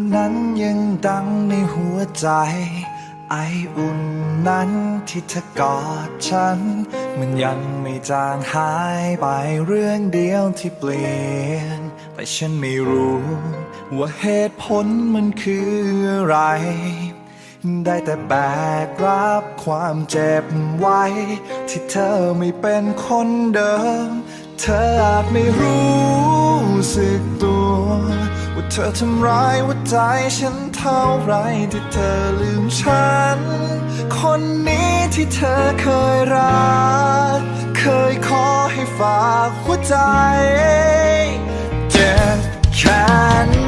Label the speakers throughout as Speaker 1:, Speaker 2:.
Speaker 1: วันนั้นยังดังในหัวใจ ไออุ่นนั้นที่เธอกอดฉัน มันยังไม่จางหายไปเรื่องเดียวที่เปลี่ยน แต่ฉันไม่รู้ว่าเหตุผลมันคืออะไร ได้แต่แบกรับความเจ็บไว้ ที่เธอไม่เป็นคนเดิม เธออาจไม่รู้สึกตัว เธอทำร้ายหัวใจฉันเท่าไรที่เธอลืมฉัน คนนี้ที่เธอเคยรัก เคยขอให้ฝากหัวใจ เจ็บแค่ไหน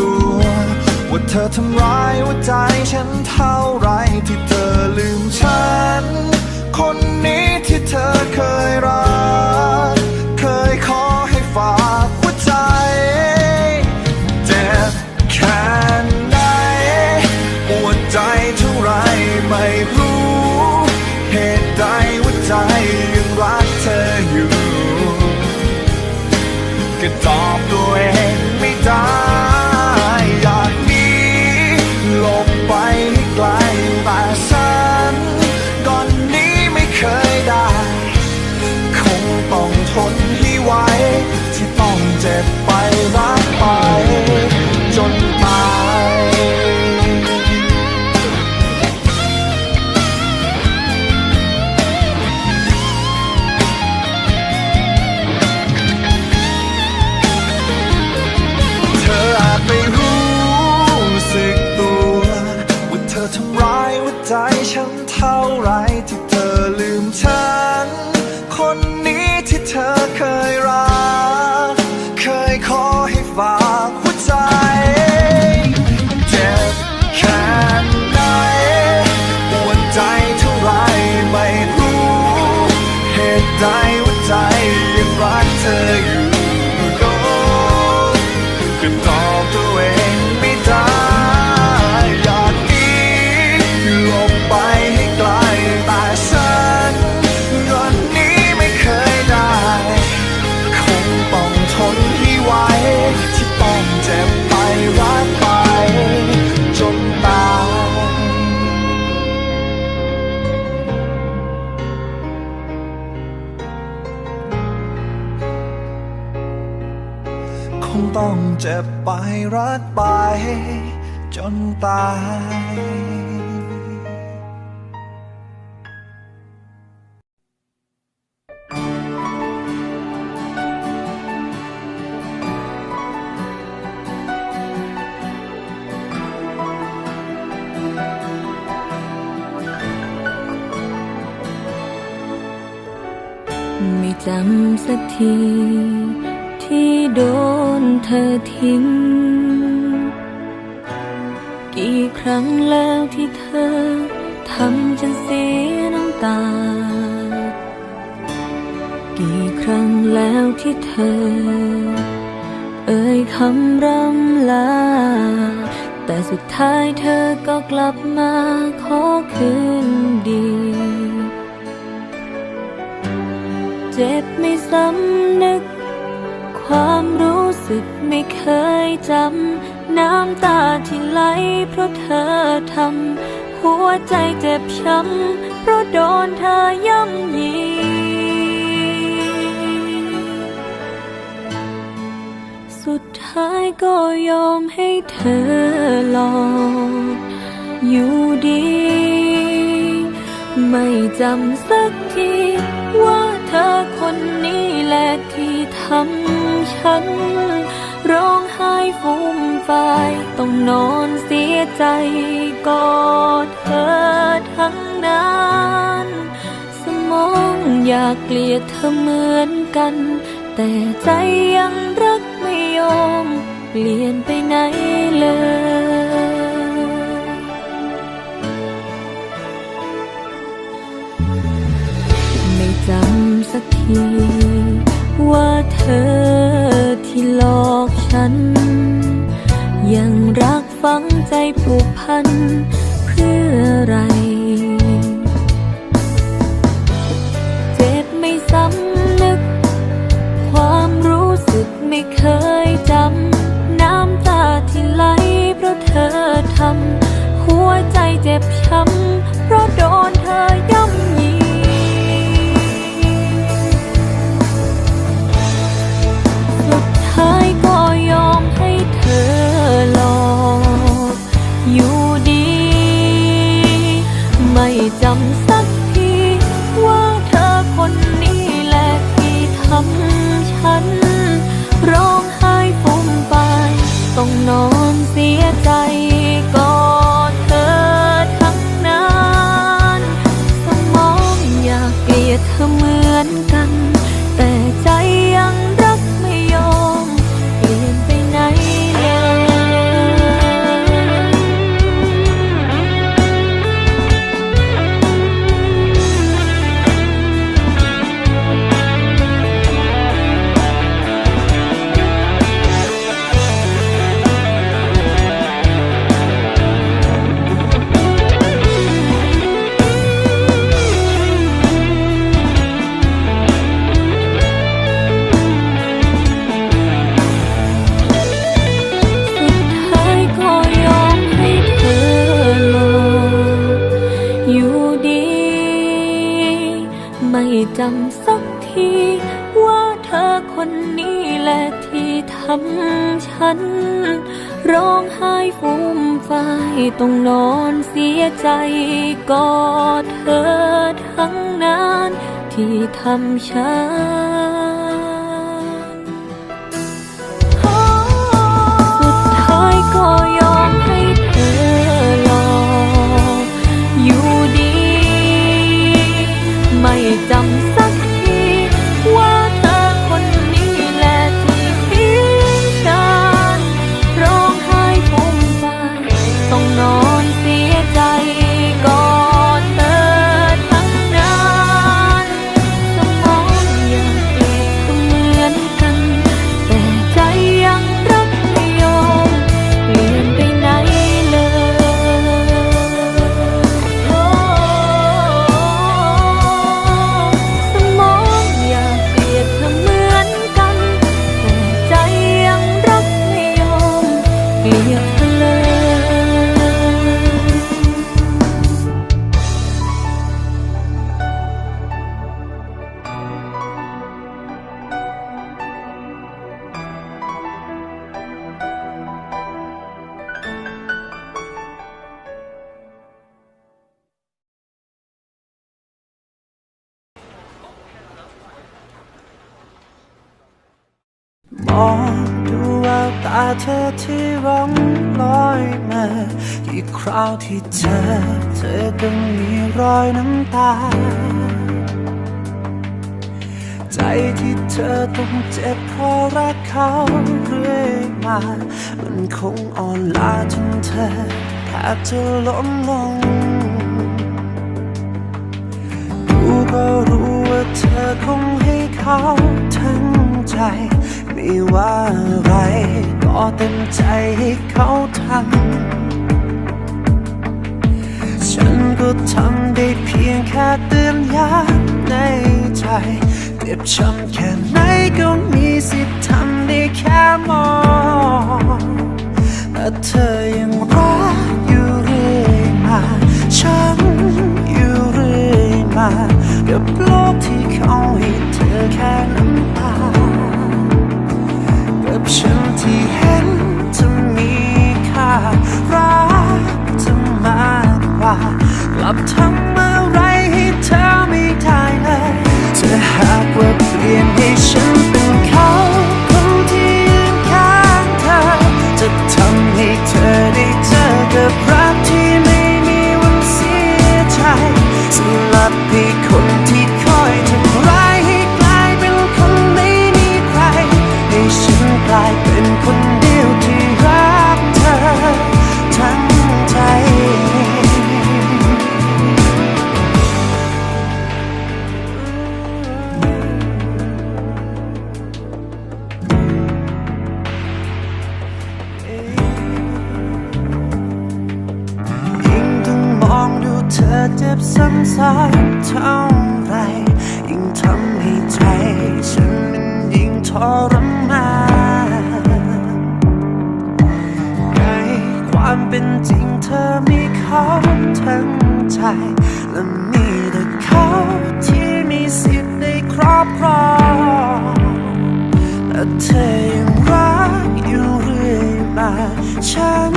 Speaker 1: ว เธอทำร้ายหัวใจฉันเท่าไรที่เธอลืมฉัน งต้องเจ็บไปรักไป จนตายไม่จำ
Speaker 2: สักทีที่โดน ธอทิ้ง กี่ครั้งแล้วที่เธอทำฉันเสียน้ำตา กี่ครั้งแล้วที่เธอ เอ่ยคำร่ำลา แต่สุดท้ายเธอก็กลับมาขอคืนดีเจ็บไม่สำนึก ความรู้สึกไม่เคยจำ น้ำตาที่ไหลเพราะเธอทำ หัวใจเจ็บช้ำ เพราะโดนเธอย่ำยีสุดท้ายก็ยอมให้เธอหลอกอยู่ดี ไม่จำสักที ว่าเธอคนนี้แหละที่ทำ ฉัน ร้องไห้ฟูมฟายต้องนอนเสียใจกอดเธอทั้งนั้นสมองอยากเกลียดเธอเหมือนกัน แต่ใจยังรักไม่ยอม เปลี่ยนไปไหนเลย ใจผูกพัน จำสักที ว่าเธอคนนี้แหละที่ทำฉัน ร้องไห้ฟูมฟายต้องนอนเสียใจก็เธอทั้งนั้นที่ทำฉันสุดท้ายก็ ไม่จำ เธอที่ร้องลอยมากี่
Speaker 3: คราวที่เจอเธอก็มีรอยน้ำตา ใจที่เธอต้องเจ็บเพราะรักเขาเรื่อยมา มันคงอ่อนล้าจนเธอแทบจะล้มลงดูก็รู้ว่าเธอคงให้เขาทั้งใจ ไม่ว่าอะไร ก็เต็มใจให้เขาทำฉันก็ทำได้เพียงแค่เตือนย้ำในใจเจ็บช้ำแค่ไหนก็มีสิทธิ์ทำได้แค่มองแต่เธอ ฉัน และมีแต่เขาที่มีสิทธิ์ได้ครอบครองแต่เธอยังรักอยู่เรื่อยมา ฉัน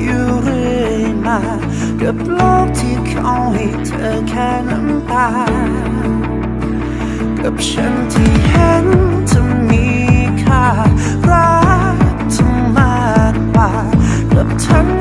Speaker 3: อยู่เรื่อยมา กับโลกที่เขาให้เธอแค่น้ำตา กับฉันที่เห็นเธอมีค่ารักเธอมากกว่ากับทำ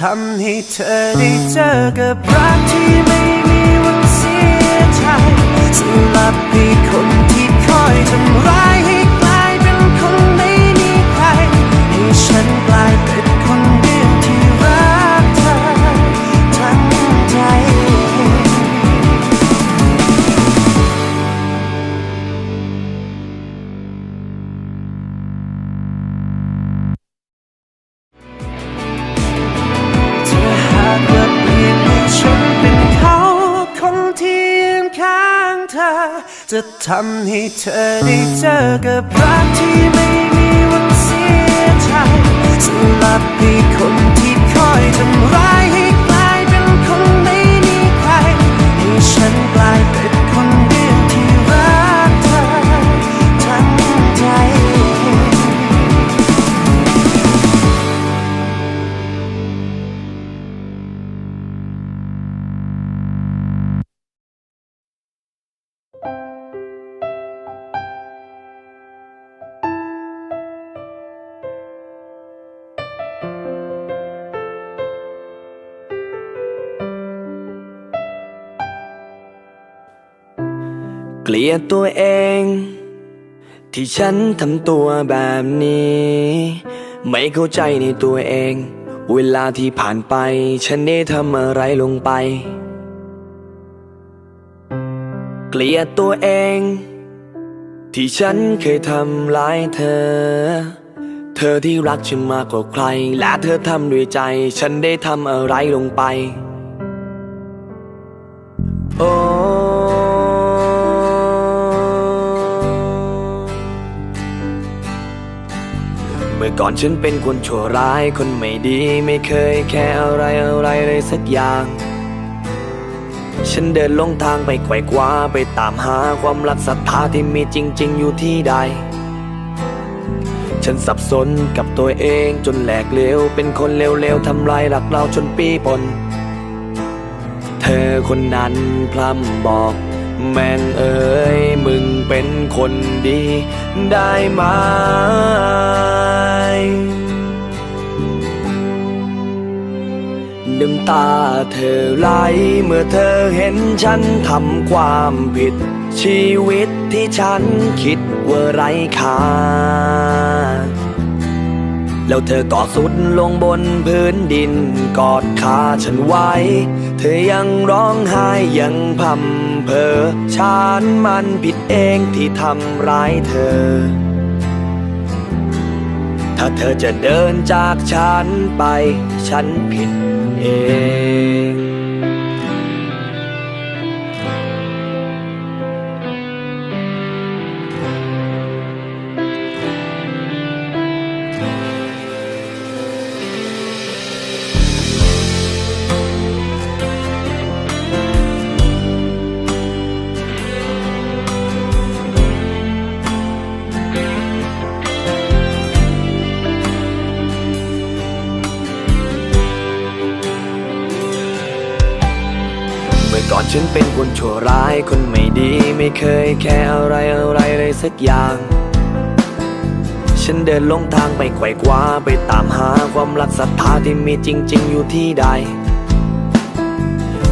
Speaker 3: ทำให้เธอได้เจอกับรักที่ไม่ ทำให้เธอได้เจอกับรักที่ไม่ ลียด
Speaker 4: ตัวเอง ที่ฉันทำตัวแบบนี้ ไม่เข้าใจในตัวเอง เวลาที่ผ่านไป ฉันได้ทำอะไรลงไป เกลียดตัวเอง ที่ฉันเคยทำร้ายเธอ เธอที่รักฉันมากกว่าใคร และเธอทำด้วยใจ ฉันได้ทำอะไรลงไป ก่อนฉันเป็นคนชั่วร้ายคนไม่ดีไม่เคยแค่อะไรอะไรเลยสักอย่าง ฉันเดินลงทางไปไขว่คว้าไปตามหาความรักศรัทธาที่มีจริง ๆ อยู่ที่ใด ฉันสับสนกับตัวเองจนแหลกเลวเป็นคนเลวๆทำลายหลักเราจนปีปน เธอคนนั้นพร่ำบอก แม่งเอ๋ยมึงเป็นคนดีได้ไหมน้ำตาเธอไหลเมื่อเธอเห็นฉันทำความผิด ชีวิตที่ฉันคิดวว่าไร้ค่า แล้วเธอก็สุดลงบนพื้นดิน กอดขาฉันไว้ เธอยังร้องไห้ยังพำเพอฉันมันผิดเองที่ทำร้ายเธอ ถ้าเธอจะเดินจากฉันไป ฉันผิดเอง ฉันเป็นคนชั่วร้ายคนไม่ดีไม่เคยแค่อะไรอะไรเลยสักอย่าง ฉันเดินลงทางไปไขว่คว้าไปตามหาความรักศรัทธาที่มีจริง ๆ อยู่ที่ใด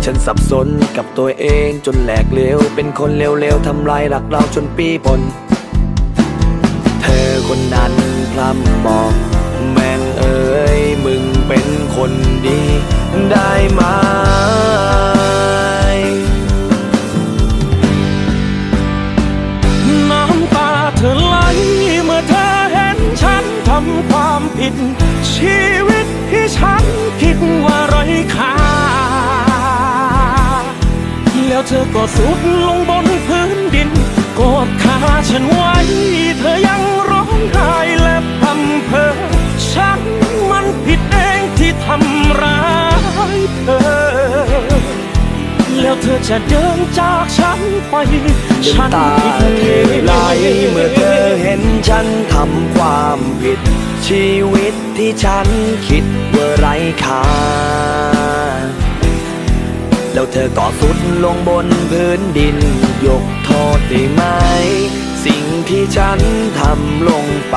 Speaker 4: ฉันสับสนกับตัวเองจนแหลกเลวเป็นคนเลวๆทำลายหลักเราจนปีปน เธอคนนั้นพร่ำบอกแม่งเอ้ยมึงเป็นคนดี
Speaker 3: แล้วเธอจะเดินจากฉันไป ฉัน
Speaker 4: ตาเธ
Speaker 3: อ
Speaker 4: ไหลเมื่อเธอเห็นฉันทำความผิด ชีวิตที่ฉันคิดว่าไร้ค่าแล้วเธอก็สุดลงบนพื้นดิน ยกโทษได้ไหม สิ่งที่ฉันทำลงไป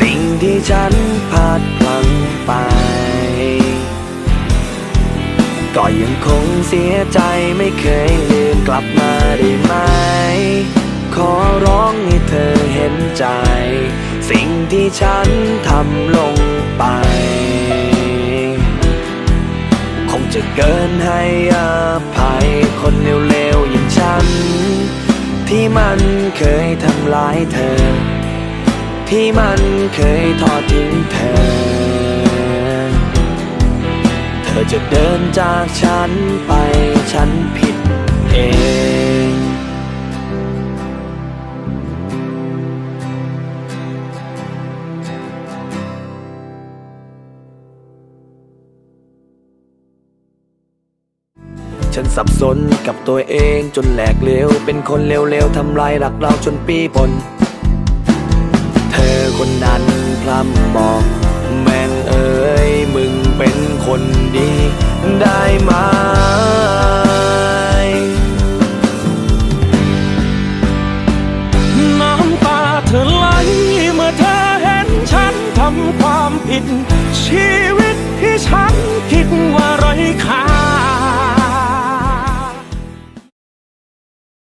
Speaker 4: สิ่งที่ฉันพลาดพลั้งไป ก็ยังคงเสียใจไม่เคยลืมกลับมาได้ไหม ขอร้องให้เธอเห็นใจ สิ่งที่ฉันทำลงไป คงจะเกินให้อภัยคนเร็วๆอย่างฉัน ที่มันเคยทำร้ายเธอ ที่มันเคยทอดทิ้งเธอ ธอจะเดินจากฉันไปฉันผิดเองฉันสับสนกับตัวเองจนแหลกเลวเป็นคนเลวๆทำลายหลักเราจนปีปน เธอคนนั้นพร่ำบอก แม่งเอ้ยมึง เป็นคนดีได้ไหม
Speaker 3: น้ำตาเธอไหลเมื่อเธอเห็นฉันทำความผิดชีวิต